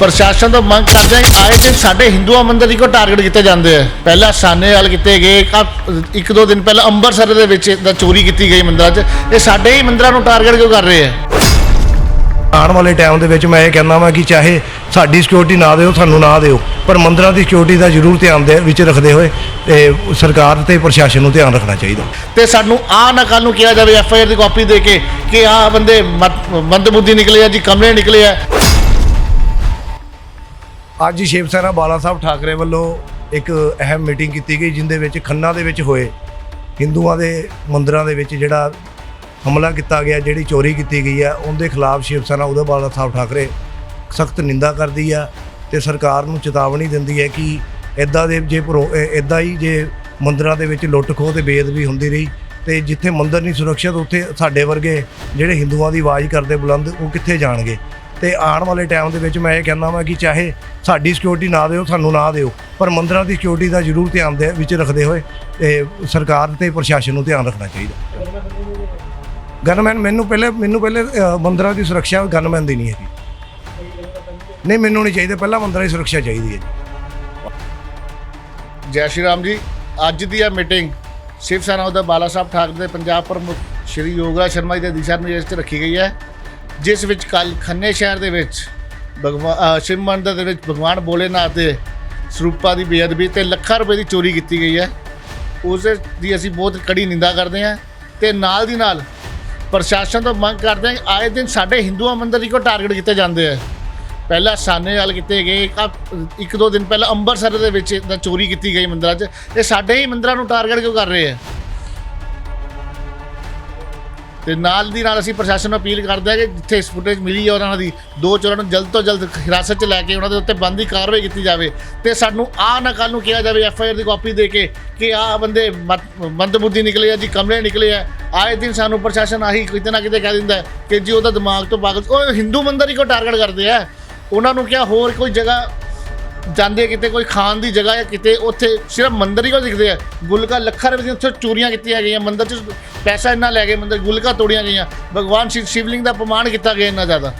ਪ੍ਰਸ਼ਾਸਨ ਤੋਂ ਮੰਗ ਕਰਦੇ ਹਾਂ ਕਿ ਆਏ ਦਿਨ ਸਾਡੇ ਹਿੰਦੂਆਂ ਮੰਦਿਰ ਇੱਕੋ ਟਾਰਗੇਟ ਕੀਤੇ ਜਾਂਦੇ ਆ। ਪਹਿਲਾਂ ਸਾਨੇ ਵਾਲ ਕੀਤੇ ਗਏ ਕਾ- ਇੱਕ ਦੋ ਦਿਨ ਪਹਿਲਾਂ ਅੰਮ੍ਰਿਤਸਰ ਦੇ ਵਿੱਚ ਦਾ ਚੋਰੀ ਕੀਤੀ ਗਈ ਮੰਦਿਰਾਂ 'ਚ। ਇਹ ਸਾਡੇ ਹੀ ਮੰਦਿਰਾਂ ਨੂੰ ਟਾਰਗੇਟ ਕਿਉਂ ਕਰ ਰਹੇ ਆ? ਆਉਣ ਵਾਲੇ ਟਾਈਮ ਦੇ ਵਿੱਚ ਮੈਂ ਇਹ ਕਹਿੰਦਾ ਵਾਂ ਕਿ ਚਾਹੇ ਸਾਡੀ ਸਿਕਿਉਰਿਟੀ ਨਾ ਦਿਓ ਸਾਨੂੰ ਨਾ ਦਿਓ ਪਰ ਮੰਦਰਾਂ ਦੀ ਸਿਕਿਉਰਿਟੀ ਦਾ ਜ਼ਰੂਰ ਧਿਆਨ ਦੇ ਵਿੱਚ ਰੱਖਦੇ ਹੋਏ ਇਹ ਸਰਕਾਰ ਤੇ ਪ੍ਰਸ਼ਾਸਨ ਨੂੰ ਧਿਆਨ ਰੱਖਣਾ ਚਾਹੀਦਾ। ਤੇ ਸਾਨੂੰ ਆ ਨਾ ਕੱਲ ਨੂੰ ਕਿਹਾ ਜਾਵੇ ਐਫ ਆਈ ਆਰ ਦੀ ਕਾਪੀ ਦੇ ਕੇ ਕਿ ਆ ਬੰਦੇ ਮੰਦਬੁੱਧੀ ਨਿਕਲੇ ਆ ਜੀ ਕਮਲੇ ਨਿਕਲੇ ਆ। ਅੱਜ ਸ਼ਿਵ ਸੈਨਾ ਬਾਲਾ ਸਾਹਿਬ ਠਾਕਰੇ ਵੱਲੋਂ ਇੱਕ ਅਹਿਮ ਮੀਟਿੰਗ ਕੀਤੀ ਗਈ, ਜਿੰਦੇ ਵਿੱਚ ਖੰਨਾ ਦੇ ਵਿੱਚ ਹੋਏ, ਹਿੰਦੂਆਂ ਦੇ ਮੰਦਰਾਂ ਦੇ ਵਿੱਚ ਜਿਹੜਾ ਹਮਲਾ ਕੀਤਾ ਗਿਆ, ਜਿਹੜੀ ਚੋਰੀ ਕੀਤੀ ਗਈ ਹੈ ਉਹਦੇ ਖਿਲਾਫ ਸ਼ਿਵ ਸੈਨਾ ਉਹਦੇ ਬਾਲਾ ਸਾਹਿਬ ਠਾਕਰੇ ਸਖਤ ਨਿੰਦਾ ਕਰਦੀ ਆ ਤੇ ਸਰਕਾਰ ਨੂੰ ਚੇਤਾਵਨੀ ਦਿੰਦੀ ਹੈ ਕਿ ਇਦਾਂ ਦੇ ਜੇ ਇਦਾਂ ਹੀ ਜੇ ਮੰਦਰਾਂ ਦੇ ਵਿੱਚ ਲੁੱਟ ਖੋਹ ਤੇ ਬੇਅਦਬੀ ਹੁੰਦੀ ਰਹੀ, ਤੇ ਜਿੱਥੇ ਮੰਦਰ ਨਹੀਂ ਸੁਰੱਖਿਅਤ, ਉੱਥੇ ਸਾਡੇ ਵਰਗੇ ਜਿਹੜੇ ਹਿੰਦੂਆਂ ਦੀ ਆਵਾਜ਼ ਕਰਦੇ ਬੁਲੰਦ, ਉਹ ਕਿੱਥੇ ਜਾਣਗੇ? ਤੇ ਆਉਣ ਵਾਲੇ ਟਾਈਮ ਦੇ ਵਿੱਚ ਮੈਂ ਇਹ ਕਹਿੰਦਾ ਵਾਂ ਕਿ ਚਾਹੇ ਸਾਡੀ ਸਿਕਿਉਰਿਟੀ ਨਾ ਦਿਓ, ਸਾਨੂੰ ਨਾ ਦਿਓ, ਪਰ ਮੰਦਰਾਂ ਦੀ ਸਿਕਿਉਰਿਟੀ ਦਾ ਜ਼ਰੂਰ ਧਿਆਨ ਦੇ, ਵਿੱਚ ਰੱਖਦੇ ਹੋਏ, ਤੇ ਸਰਕਾਰ ਤੇ ਪ੍ਰਸ਼ਾਸਨ ਨੂੰ ਧਿਆਨ ਰੱਖਣਾ ਚਾਹੀਦਾ। ਗਨਮੈਨ ਮੈਨੂੰ ਪਹਿਲੇ ਮੈਨੂੰ ਪਹਿਲੇ ਮੰਦਰਾਂ ਦੀ ਸੁਰੱਖਿਆ ਗਨਮੈਨ ਦੀ ਨਹੀਂ ਹੈ ਜੀ ਨਹੀਂ, ਮੈਨੂੰ ਨਹੀਂ ਚਾਹੀਦਾ, ਪਹਿਲਾਂ ਮੰਦਰਾਂ ਦੀ ਸੁਰੱਖਿਆ ਚਾਹੀਦੀ ਹੈ ਜੀ। ਜੈ ਸ਼੍ਰੀ ਰਾਮ ਜੀ, ਅੱਜ ਦੀ ਇਹ ਮੀਟਿੰਗ ਸ਼ਿਵ ਸੈਨਾ ਉਹਦਾ ਬਾਲਾ ਸਾਹਿਬ ਠਾਕਰੇ ਦੇ ਪੰਜਾਬ ਪ੍ਰਮੁੱਖ ਸ਼੍ਰੀ ਯੋਗਰਾਜ ਸ਼ਰਮਾ ਜੀ ਦੇ ਦਿਸ਼ਾ ਨਿਰਦੇਸ਼ ਤੇ ਰੱਖੀ ਗਈ ਹੈ। ਜਿਸ ਵਿੱਚ ਕੱਲ ਖੰਨੇ ਸ਼ਹਿਰ ਦੇ ਵਿੱਚ ਭਗਵਾਨ ਸ਼ਿਵ ਮੰਦਰ ਦੇ ਵਿੱਚ ਭਗਵਾਨ ਭੋਲੇਨਾਥ ਦੇ ਸਰੂਪਾਂ ਦੀ ਬੇਅਦਬੀ ਤੇ ਲੱਖਾਂ ਰੁਪਏ ਦੀ ਚੋਰੀ ਕੀਤੀ ਗਈ ਹੈ। ਉਸ ਦੀ ਅਸੀਂ ਬਹੁਤ ਕੜੀ ਨਿੰਦਾ ਕਰਦੇ ਹਾਂ ਤੇ ਨਾਲ ਦੀ ਨਾਲ ਪ੍ਰਸ਼ਾਸਨ ਤੋਂ ਮੰਗ ਕਰਦੇ ਹਾਂ ਕਿ ਆਏ ਦਿਨ ਸਾਡੇ ਹਿੰਦੂਆਂ ਮੰਦਿਰ ਇੱਕੋ ਟਾਰਗੇਟ ਕੀਤੇ ਜਾਂਦੇ ਆ। ਪਹਿਲਾਂ ਸਾਨੇ ਵਾਲ ਕੀਤੇ ਗਏ, ਇੱਕ ਦੋ ਦਿਨ ਪਹਿਲਾਂ ਅੰਮ੍ਰਿਤਸਰ ਦੇ ਵਿੱਚ ਚੋਰੀ ਕੀਤੀ ਗਈ ਮੰਦਰਾਂ 'ਚ। ਇਹ ਸਾਡੇ ਹੀ ਮੰਦਰਾਂ ਨੂੰ ਟਾਰਗੇਟ ਕਿਉਂ ਕਰ ਰਹੇ ਆ? ਤੇ ਨਾਲ ਦੀ ਨਾਲ ਅਸੀਂ ਪ੍ਰਸ਼ਾਸਨ ਨੂੰ ਅਪੀਲ ਕਰਦੇ ਹਾਂ ਕਿ ਜਿੱਥੇ ਇਸ ਫੁਟੇਜ ਮਿਲੀ ਹੈ ਉਹਨਾਂ ਦੀ, ਦੋ ਚੋਰਾਂ ਨੂੰ ਜਲਦ ਤੋਂ ਜਲਦ ਹਿਰਾਸਤ 'ਚ ਲੈ ਕੇ ਉਹਨਾਂ ਦੇ ਉੱਤੇ ਬੰਦੀ ਕਾਰਵਾਈ ਕੀਤੀ ਜਾਵੇ ਤੇ ਸਾਨੂੰ ਆ ਨਾ ਕੱਲ ਨੂੰ ਕਿਹਾ ਜਾਵੇ ਐਫ ਆਈ ਆਰ ਦੀ ਕਾਪੀ ਦੇ ਕੇ ਕਿ ਆ ਬੰਦੇ ਮੰਦਬੁੱਧੀ ਨਿਕਲੇ ਆ, ਜੀ ਕਮਰੇ ਨਿਕਲੇ ਆ, ਆਏ ਦਿਨ ਸਾਨੂੰ ਪ੍ਰਸ਼ਾਸਨ ਆਹੀ ਕਿਤੇ ਨਾ ਕਿਤੇ ਕਹਿ ਦਿੰਦਾ ਕਿ ਜੀ ਉਹਦਾ ਦਿਮਾਗ ਤੋਂ ਪਾਗਲ, ਉਹ ਹਿੰਦੂ ਮੰਦਰ ਹੀ ਕੋ ਟਾਰਗੇਟ ਕਰਦੇ ਆ। ਉਹਨਾਂ ਨੂੰ ਕਿਹਾ ਹੋਰ ਕੋਈ ਜਗ੍ਹਾ ਜਾਂਦੇ ਕਿਤੇ ਕੋਈ ਖਾਣ ਦੀ ਜਗ੍ਹਾ ਹੈ ਕਿਤੇ ਉੱਥੇ ਸਿਰਫ ਮੰਦਰ ਹੀ ਕੋ ਦਿਖਦੇ ਆ। ਗੁਲਕਾ ਲੱਖਾਂ ਰੁਪਏ ਦੀਆਂ ਉੱਥੇ ਚੋਰੀਆਂ ਕੀਤੀਆਂ ਗਈਆਂ, ਮੰਦਰ 'ਚ ਪੈਸਾ ਇੰਨਾ ਲੈ ਗਏ, ਮੰਦਰ ਗੁਲਕਾ ਤੋੜੀਆਂ ਗਈਆਂ। ਭਗਵਾਨ ਸ਼ਿਵ ਸ਼ਿਵਲਿੰਗ ਦਾ ਅਪਮਾਨ ਕੀਤਾ ਗਿਆ ਇੰਨਾ ਜ਼ਿਆਦਾ।